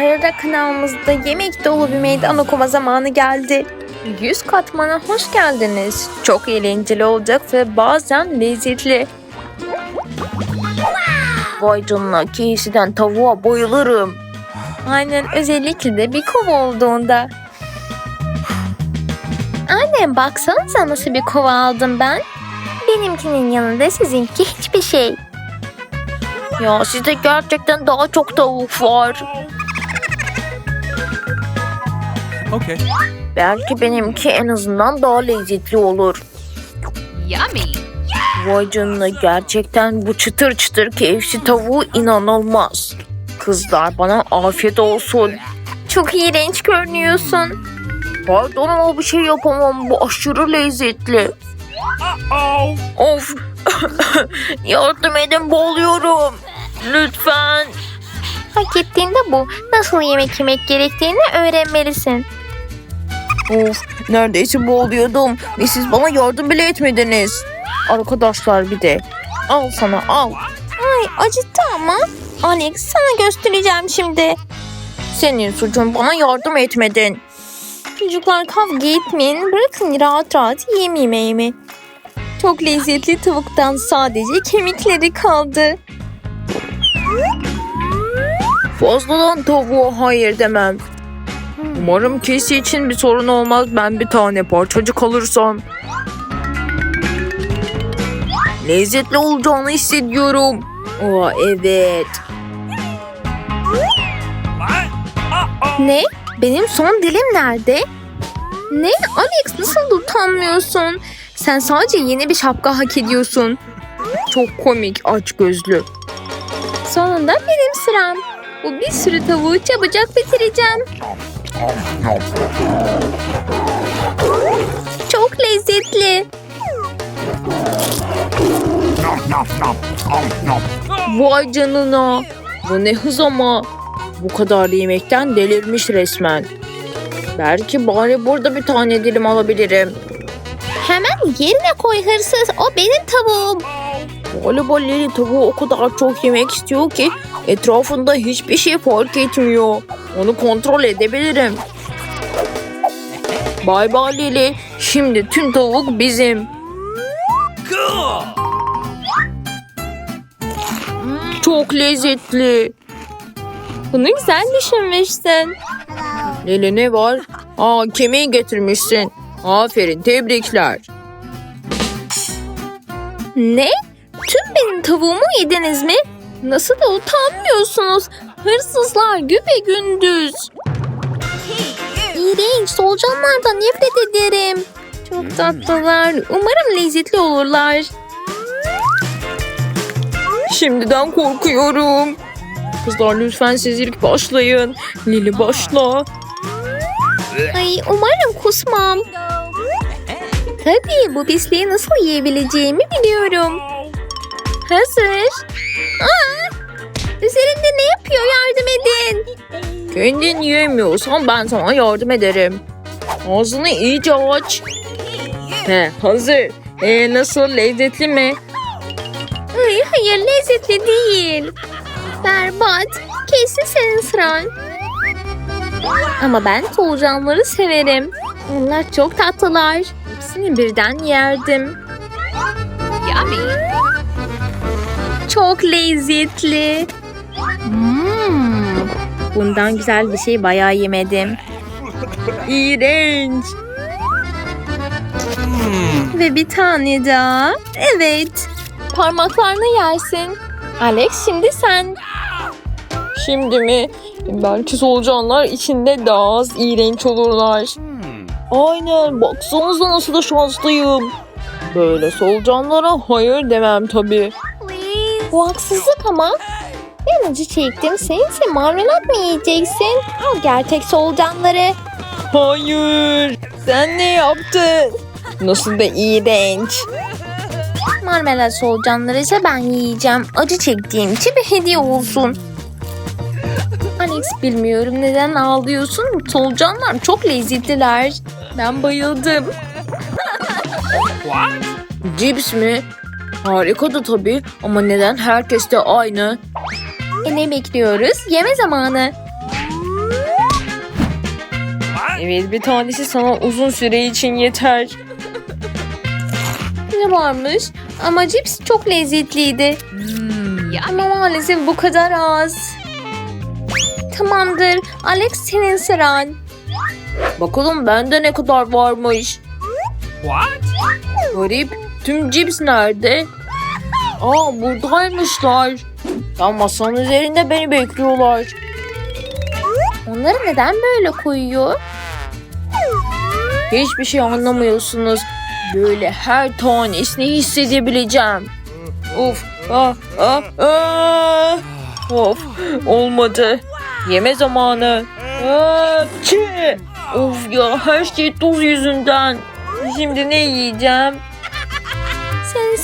Arada kanalımızda yemek dolu bir meydan okuma zamanı geldi. Yüz katmana hoş geldiniz. Çok eğlenceli olacak ve bazen lezzetli. Vay canına KFC'den tavuğa bayılırım. Aynen özellikle de bir kova olduğunda. Anne baksanıza nasıl bir kova aldım ben. Benimkinin yanında sizinki hiçbir şey. Ya sizde gerçekten daha çok tavuk var. Okay. Belki benimki en azından daha lezzetli olur. Yummy. Vay canına gerçekten bu çıtır çıtır KFC tavuğu inanılmaz. Kızlar bana afiyet olsun. Çok iğrenç görünüyorsun. Pardon ama bir şey yapamam. Bu aşırı lezzetli. Of. Yardım edin boğuluyorum. Lütfen. Hak ettiğinde bu. Nasıl yemek yemek gerektiğini öğrenmelisin. Of neredeyse boğuluyordum ve siz bana yardım bile etmediniz. Arkadaşlar bir de. Al sana al. Ay acıttı ama. Alex sana göstereceğim şimdi. Senin suçun bana yardım etmedin. Çocuklar kavga etmeyin. Bırakın rahat rahat yiyeyim yemeğimi. Çok lezzetli tavuktan sadece kemikleri kaldı. Fazladan tavuğa hayır demem. Umarım kesi için bir sorun olmaz. Ben bir tane parçacık alırsam. Lezzetli olacağını hissediyorum. Aa evet. Ne? Benim son dilim nerede? Ne? Alex nasıl utanmıyorsun? Sen sadece yeni bir şapka hak ediyorsun. Çok komik aç gözlü. Sonunda benim sıram. Bu bir sürü tavuğu çabucak bitireceğim. Çok lezzetli. Vay canına. Bu ne hız ama. Bu kadar yemekten delirmiş resmen. Belki bari burada bir tane dilim alabilirim. Hemen yerine koy hırsız. O benim tavuğum. Galiba Lili tavuğu o kadar çok yemek istiyor ki etrafında hiçbir şey fark etmiyor. Onu kontrol edebilirim. Bay bay Lili. Şimdi tüm tavuk bizim. Çok lezzetli. Bunu güzel düşünmüşsün. Lili ne var? Aa kemiği getirmişsin. Aferin tebrikler. Ne? Tüm benim tavuğumu yediniz mi? Nasıl da utanmıyorsunuz? Hırsızlar güpe gündüz. İğrenç solucanlardan nefret ederim. Çok tatlılar. Umarım lezzetli olurlar. Şimdiden korkuyorum. Kızlar lütfen siz ilk başlayın. Lili başla. Ay umarım kusmam. Tabii bu pisliği nasıl yiyebileceğimi biliyorum. Hazır. Aa, üzerinde ne yapıyor yardım edin. Kendin yiyemiyorsan ben sana yardım ederim. Ağzını iyice aç. He, hazır. Ee, nasıl lezzetli mi? Ay, hayır lezzetli değil. Berbat. Kesin senin sıran. Ama ben solucanları severim. Onlar çok tatlılar. Hepsini birden yerdim. Yummy. Çok lezzetli. Hmm. Bundan güzel bir şey bayağı yemedim. İğrenç. Ve bir tane daha. Evet. Parmaklarını yersin. Alex şimdi sen. Şimdi mi? Belki solucanlar içinde daha az iğrenç olurlar. Aynen. Baksanıza nasıl da şanslıyım. Böyle solucanlara hayır demem tabii. Bu haksızlık ama. Ben acı çektim. Sen ise marmelat mı yiyeceksin? Al gerçek solucanları. Hayır. Sen ne yaptın? Nasıl da iğrenç. Marmelat solucanları ise ben yiyeceğim. Acı çektiğim için bir hediye olsun. Alex bilmiyorum neden ağlıyorsun. Solucanlar çok lezzetliler. Ben bayıldım. Cips mi? Harika da tabii ama neden herkes de aynı? E ne bekliyoruz? Yeme zamanı. Evet bir tanesi sana uzun süre için yeter. Ne varmış? Ama cips çok lezzetliydi. Yummy. Ama maalesef bu kadar az. Tamamdır. Alex senin sıran. Bakalım bende ne kadar varmış. What? Garip. Tüm cips nerede? Aa buradaymışlar. Tam masanın üzerinde beni bekliyorlar. Onları neden böyle koyuyor? Hiçbir şey anlamıyorsunuz. Böyle her tanesini hissedebileceğim. Of. Ah, ah, ah. Of. Olmadı. Yeme zamanı. Ah. Of ya her şey tuz yüzünden. Şimdi ne yiyeceğim?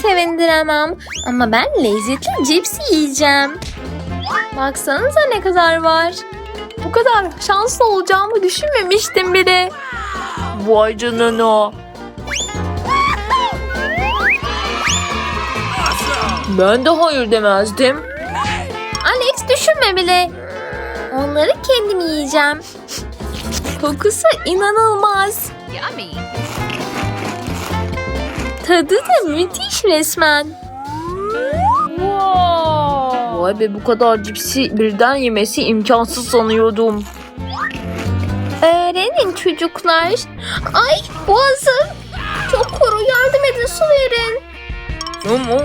Sevindiremem ama ben lezzetli cips yiyeceğim. Baksanıza ne kadar var. Bu kadar şanslı olacağımı düşünmemiştim bile. Vay canına. Ben de hayır demezdim. Alex düşünme bile. Onları kendim yiyeceğim. Kokusu inanılmaz. Yummy. Tadı da müthiş resmen. Vay be bu kadar cipsi birden yemesi imkansız sanıyordum. Öğrenin çocuklar. Ay boğazım. Çok kuru yardım edin su verin. Ama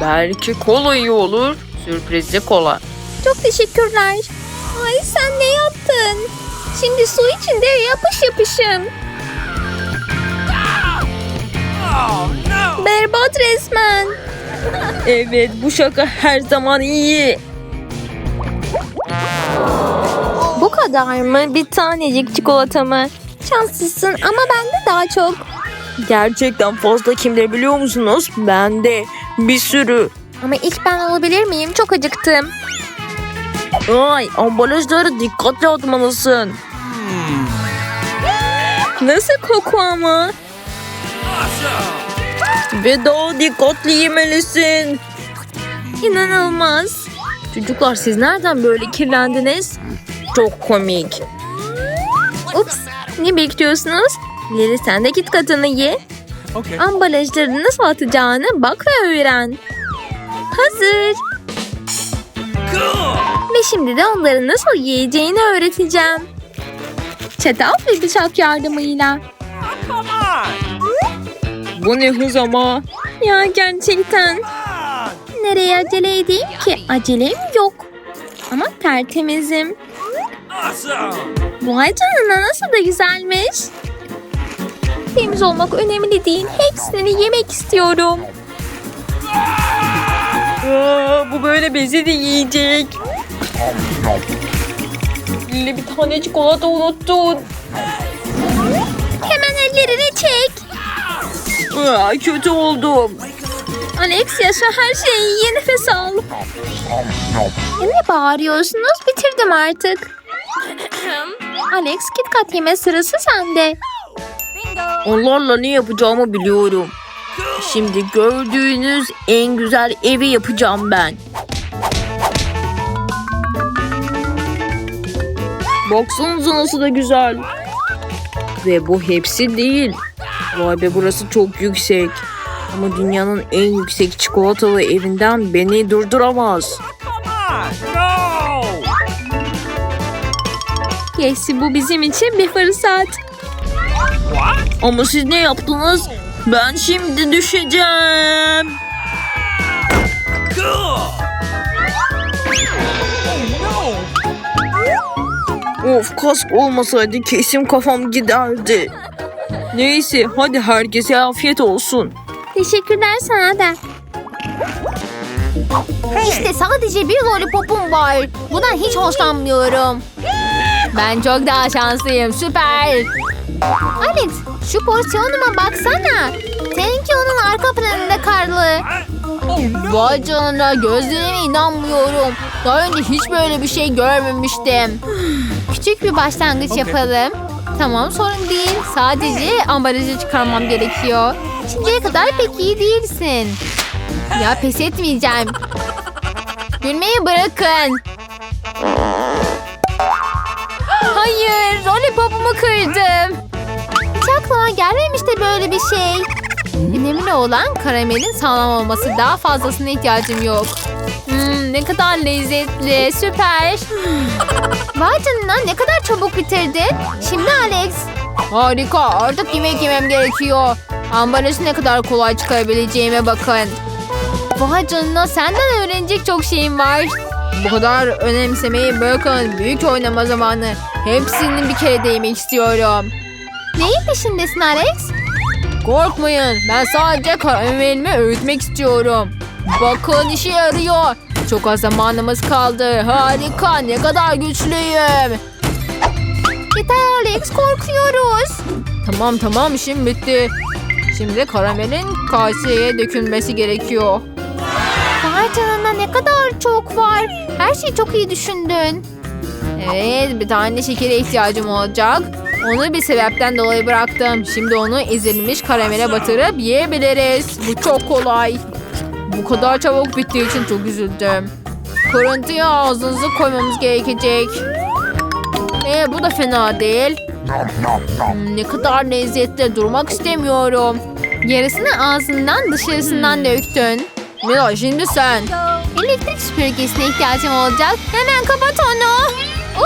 belki kola iyi olur. Sürprizli kola. Çok teşekkürler. Ay sen ne yaptın? Şimdi su içinde yapış yapışım. Berbat resmen. evet bu şaka her zaman iyi. Bu kadar mı? Bir tanecik çikolata mı? Şanslısın ama bende daha çok. Gerçekten fazla kimde biliyor musunuz? Bende bir sürü. Ama ilk ben alabilir miyim? Çok acıktım. Ay ambalajları dikkatli atmalısın. Nasıl koku ama? Ve daha dikkatli yemelisin. İnanılmaz. Çocuklar siz nereden böyle kirlendiniz? Çok komik. Ups ne bekliyorsunuz? Lili sen de git katını ye. Okay. Ambalajları nasıl atacağını bak ve öğren. Hazır. Cool! Ve şimdi de onları nasıl yiyeceğini öğreteceğim. Çatal ve bıçak yardımıyla. Come on! Bu ne hız ama? Ya gerçekten. Nereye acele edeyim ki? Acelem yok. Ama tertemizim. Vay canına nasıl da güzelmiş. Temiz olmak önemli değil. Hepsini yemek istiyorum. Aa, bu böyle bezi de yiyecek. Lili bir tane çikolata unuttun. Hemen ellerini çek. Aa, kötü oldum. Alex yaşa her şeyi iyi nefes al. Ne bağırıyorsunuz? Bitirdim artık. Alex KitKat yeme sırası sende. Onlarla ne yapacağımı biliyorum. Şimdi gördüğünüz en güzel evi yapacağım ben. Baksanıza nasıl da güzel. Ve bu hepsi değil. Vay be burası çok yüksek. Ama dünyanın en yüksek çikolatalı evinden beni durduramaz. Geçsi bu bizim için bir fırsat. What? Ama siz ne yaptınız? Ben şimdi düşeceğim. Oh! Of kask olmasaydı kesim kafam giderdi. Neyse hadi herkese afiyet olsun. Teşekkürler sana da. İşte sadece bir lollipopum var. Bundan hiç hoşlanmıyorum. Ben çok daha şanslıyım. Süper. Alex şu porsiyonuma baksana. Seninki onun arka planında karlı. Oh! Vay canına gözlerime inanmıyorum. Daha önce hiç böyle bir şey görmemiştim. Küçük bir başlangıç yapalım. Tamam sorun değil. Sadece ambalajı çıkarmam gerekiyor. Şimdiye kadar pek iyi değilsin. Ya pes etmeyeceğim. Gülmeyi bırakın. Hayır, lollipopumu kırdım. Hiç aklıma gelmemişti böyle bir şey. Önemli olan karamelin sağlam olması. Daha fazlasına ihtiyacım yok. Hmm, ne kadar lezzetli. Süper. Vay canına ne kadar çabuk bitirdin. Şimdi Alex. Harika. Artık yemek yemem gerekiyor. Ambalajı ne kadar kolay çıkarabileceğime bakın. Vay canına senden öğrenecek çok şeyim var. Bu kadar önemsemeyi bırakın. Büyük oynama zamanı. Hepsini bir kere de yemek istiyorum. Neyin peşindesin Alex? Korkmayın. Ben sadece karamelimi öğütmek istiyorum. Bakın işe yarıyor. Çok az zamanımız kaldı. Harika. Ne kadar güçlüyüm. Yeter Alex. Korkuyoruz. Tamam tamam işim bitti. Şimdi karamelin kaseye dökülmesi gerekiyor. Vay ne kadar çok var. Her şeyi çok iyi düşündün. Evet bir tane şekere ihtiyacım olacak. Onu bir sebepten dolayı bıraktım. Şimdi onu ezilmiş karamele batırıp yiyebiliriz. Bu çok kolay. Bu kadar çabuk bittiği için çok üzüldüm. Kırıntıya ağzınızı koymamız gerekecek. Ee, bu da fena değil. Hmm, ne kadar lezzetli durmak istemiyorum. Yarısını ağzından dışarısından döktün. Mila şimdi sen. Elektrik süpürgesine ihtiyacım olacak. Hemen kapat onu.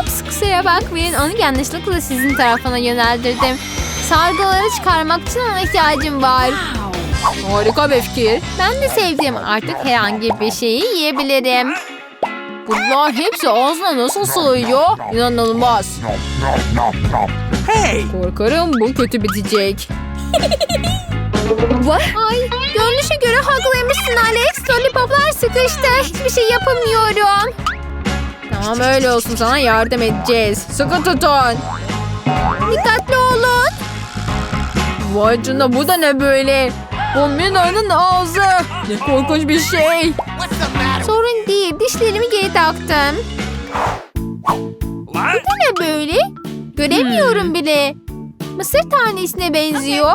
Ups kusura bakmayın. Onu yanlışlıkla sizin tarafına yöneldirdim. Sargıları çıkarmak için ona ihtiyacım var. Harika bir fikir. Ben de sevdim. Artık herhangi bir şeyi yiyebilirim. Bunlar hepsi ağzına nasıl sığıyor? İnanılmaz. Hey! Korkarım bu kötü bitecek. Ay görünüşe göre haklıymışsın Alex. Lollipoplar sıkıştı. Hiçbir şey yapamıyorum. Tamam öyle olsun sana yardım edeceğiz. Sıkı tutun. Dikkatli olun. Vay canına bu da ne böyle? Bu Mina'nın ağzı. Ne korkunç bir şey. Sorun değil dişlerimi geri taktım. Bu ne böyle? Göremiyorum bile. Mısır tanesine benziyor.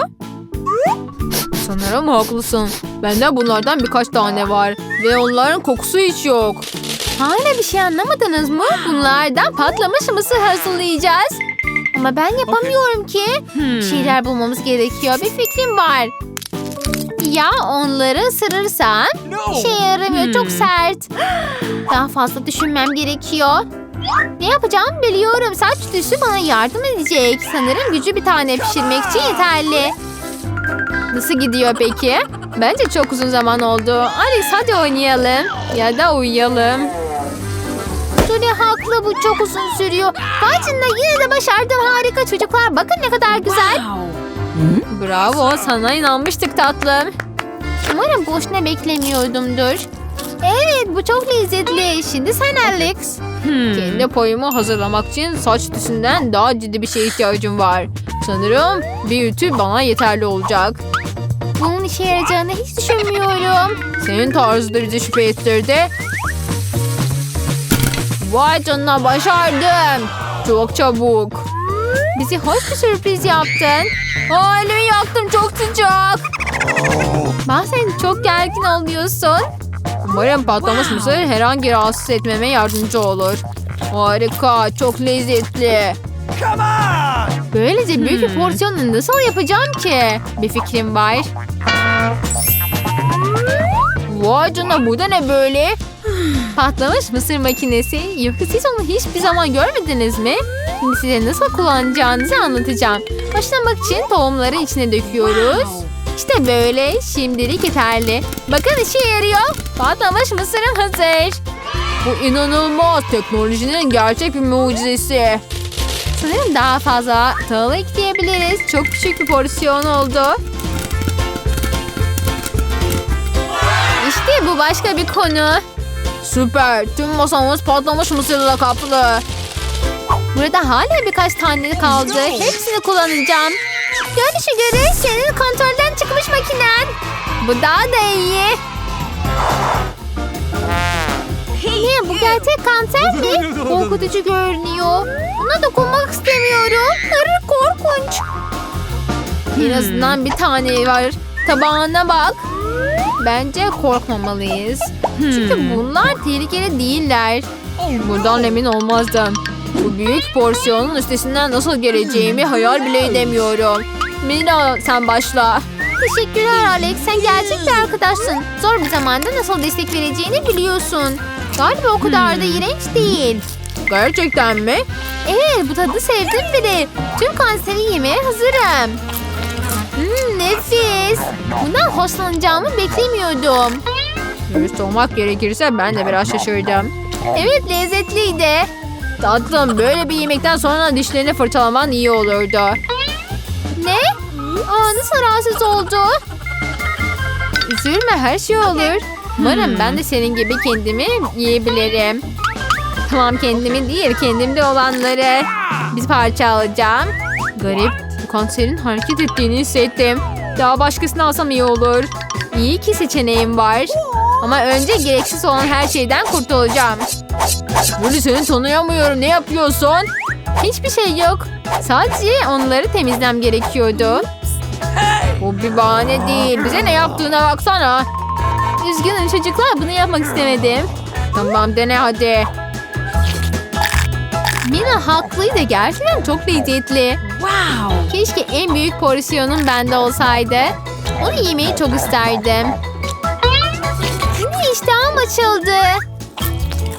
Sanırım haklısın. Bende bunlardan birkaç tane var. Ve onların kokusu hiç yok. Hala bir şey anlamadınız mı? Bunlardan patlamış mısır hazırlayacağız. Ama ben yapamıyorum ki. Bir şeyler bulmamız gerekiyor. Bir fikrim var. Ya onları ısırırsan? No! İşe yaramıyor. Çok sert. Daha fazla düşünmem gerekiyor. Ne yapacağımı biliyorum. Saç düzü bana yardım edecek. Sanırım gücü bir tane pişirmek için yeterli. Nasıl gidiyor peki? Bence çok uzun zaman oldu. Alice hadi oynayalım. Ya da uyuyalım. Julie haklı bu çok uzun sürüyor. Canına yine de başardım. Harika çocuklar. Bakın ne kadar güzel. Bravo sana inanmıştık tatlım. Umarım boşuna beklemiyordumdur. Evet bu çok lezzetli. Şimdi sen Alex. Kendi payımı hazırlamak için saç tüsünden daha ciddi bir şeye ihtiyacım var. Sanırım bir ütü bana yeterli olacak. Bunun işe yarayacağını hiç düşünmüyorum. Senin tarzı da bizi şüphe ettirdi. Vay canına başardım. Çok çabuk. Bizi hoş bir sürpriz yaptın. Aa, elimi yaktım çok sıcak. Bazen çok gergin oluyorsun. Umarım patlamış mısır herhangi rahatsız etmeme yardımcı olur. Harika, çok lezzetli. Come on! Böylece büyük bir porsiyonu nasıl yapacağım ki? Bir fikrim var. Vay canına bu da ne böyle? Patlamış mısır makinesi. Yoksa siz onu hiçbir zaman görmediniz mi? Şimdi size nasıl kullanacağınızı anlatacağım. Başlamak için tohumları içine döküyoruz. İşte böyle. Şimdilik yeterli. Bakın işe yarıyor. Patlamış mısırım hazır. Bu inanılmaz. Teknolojinin gerçek bir mucizesi. Sanırım daha fazla tahıl ekleyebiliriz. Çok küçük bir porsiyon oldu. İşte bu başka bir konu. Süper. Tüm masamız patlamış mısırla kaplı. Burada hala birkaç tane kaldı. Hepsini kullanacağım. Görünüşe göre senin kontrolden çıkmış makinen. Bu daha da iyi. Ne bu gerçek kanser mi? Korkutucu görünüyor. Buna dokunmak istemiyorum. Arı korkunç. En azından bir tane var. Tabağına bak. Bence korkmamalıyız. Çünkü bunlar tehlikeli değiller. Buradan emin olmazdım. Bu büyük porsiyonun üstesinden nasıl geleceğimi hayal bile edemiyorum. Mina sen başla. Teşekkürler Alex. Sen gerçek bir arkadaşsın. Zor bir zamanda nasıl destek vereceğini biliyorsun. Galiba o kadar da iğrenç değil. Gerçekten mi? Evet bu tadı sevdim bile. Tüm kanseri yemeye hazırım. Hmm, nefis. Bundan hoşlanacağımı beklemiyordum. Dürüst olmak gerekirse ben de biraz şaşırdım. Evet lezzetliydi. Tatlım böyle bir yemekten sonra dişlerini fırçalaman iyi olurdu. Ne? Aa, nasıl rahatsız oldu? Üzülme her şey olur. Umarım ben de senin gibi kendimi yiyebilirim. Tamam kendimi değil kendimde olanları. Bir parça alacağım. Garip. Kanserin hareket ettiğini hissettim. Daha başkasını alsam iyi olur. İyi ki seçeneğim var. Ama önce gereksiz olan her şeyden kurtulacağım. Luli seni tanıyamıyorum. Ne yapıyorsun? Hiçbir şey yok. Sadece onları temizlem gerekiyordu. Bu bir bahane değil. Bize ne yaptığına baksana. Üzgünüm çocuklar. Bunu yapmak istemedim. Tamam dene hadi. Mina haklıydı. Gerçekten çok lezzetli. Wow. Keşke en büyük porsiyonum bende olsaydı. Onu yemeyi çok isterdim. Yine iştahım açıldı.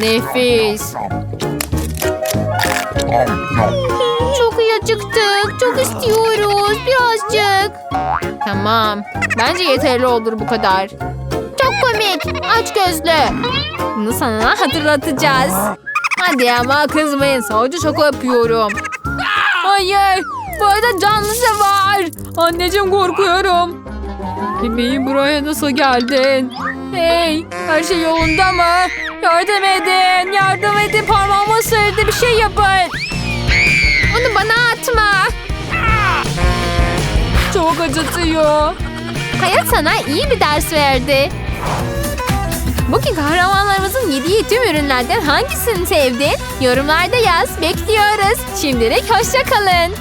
Nefis. Çok iyi acıktık. Çok istiyoruz. Birazcık. Tamam. Bence yeterli olur bu kadar. Çok komik. Aç gözlü. Bunu sana hatırlatacağız. Hadi ama kızmayın. Sadece şaka yapıyorum. Hayır. Bu arada canlısı var. Anneciğim korkuyorum. Bebeğim buraya nasıl geldin? Hey her şey yolunda mı? Yardım edin. Yardım edin. Parmağımı ısırdı. Bir şey yapın. Onu bana atma. Çok acıtıyor. Hayat sana iyi bir ders verdi. Bugün kahramanlarımızın yediği tüm ürünlerden hangisini sevdin? Yorumlarda yaz. Bekliyoruz. Şimdilik hoşça kalın.